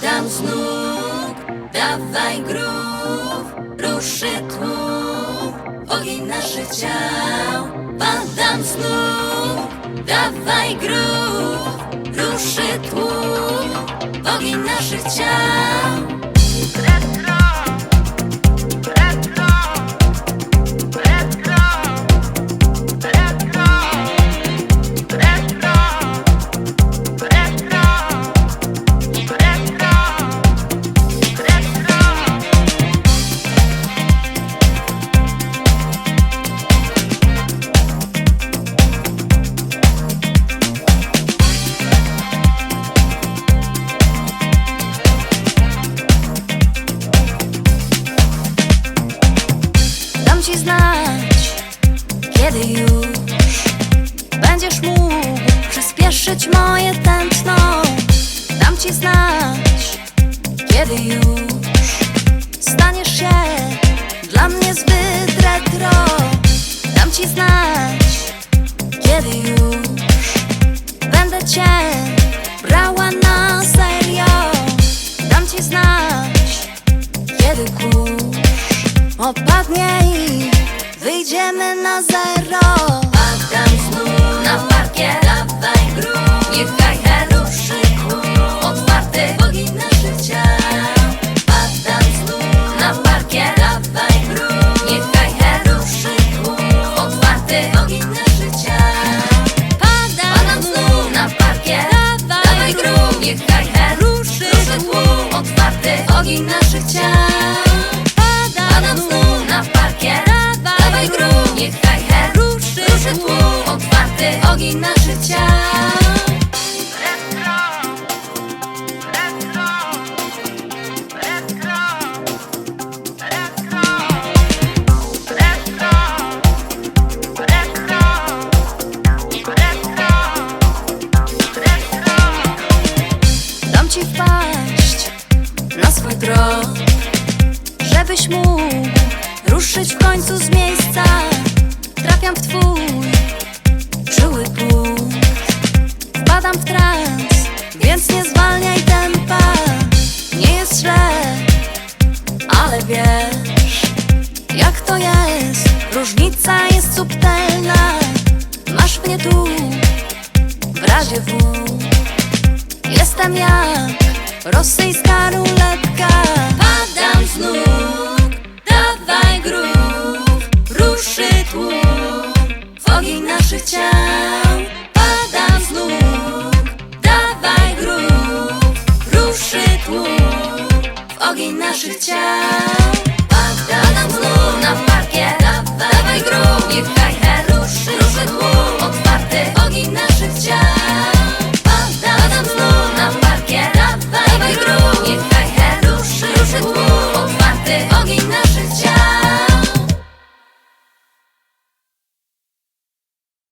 Padam z nóg, dawaj grów, ruszy tłum, ogień naszych ciał. Padam z nóg, dawaj grów, ruszy tłum, ogień naszych ciał. Ci znać, kiedy już będziesz mógł przyspieszyć moje tętno. Dam ci znać, kiedy już staniesz się dla mnie zbyt retro. Opadnie i wyjdziemy na zero. Naszych ciał. Dam ci wpaść na swój trop, żebyś mógł ruszyć w końcu z miejsca. Trafiam w twój punkt, wpadam w trans, więc nie zwalniaj tempa. Nie jest źle, ale wiesz, jak to jest. Różnica jest subtelna. Masz mnie tu, w razie W. Jestem jak rosyjska ruletka ogień naszych ciał Pada z nóg, dawaj grób. Ruszy tłum. W ogień naszych ciał. Pada z nóg na parkiet, dawaj, dawaj grób. Niech hajher ruszy, ruszy tłum. Otwarty ogień naszych ciał. Ogień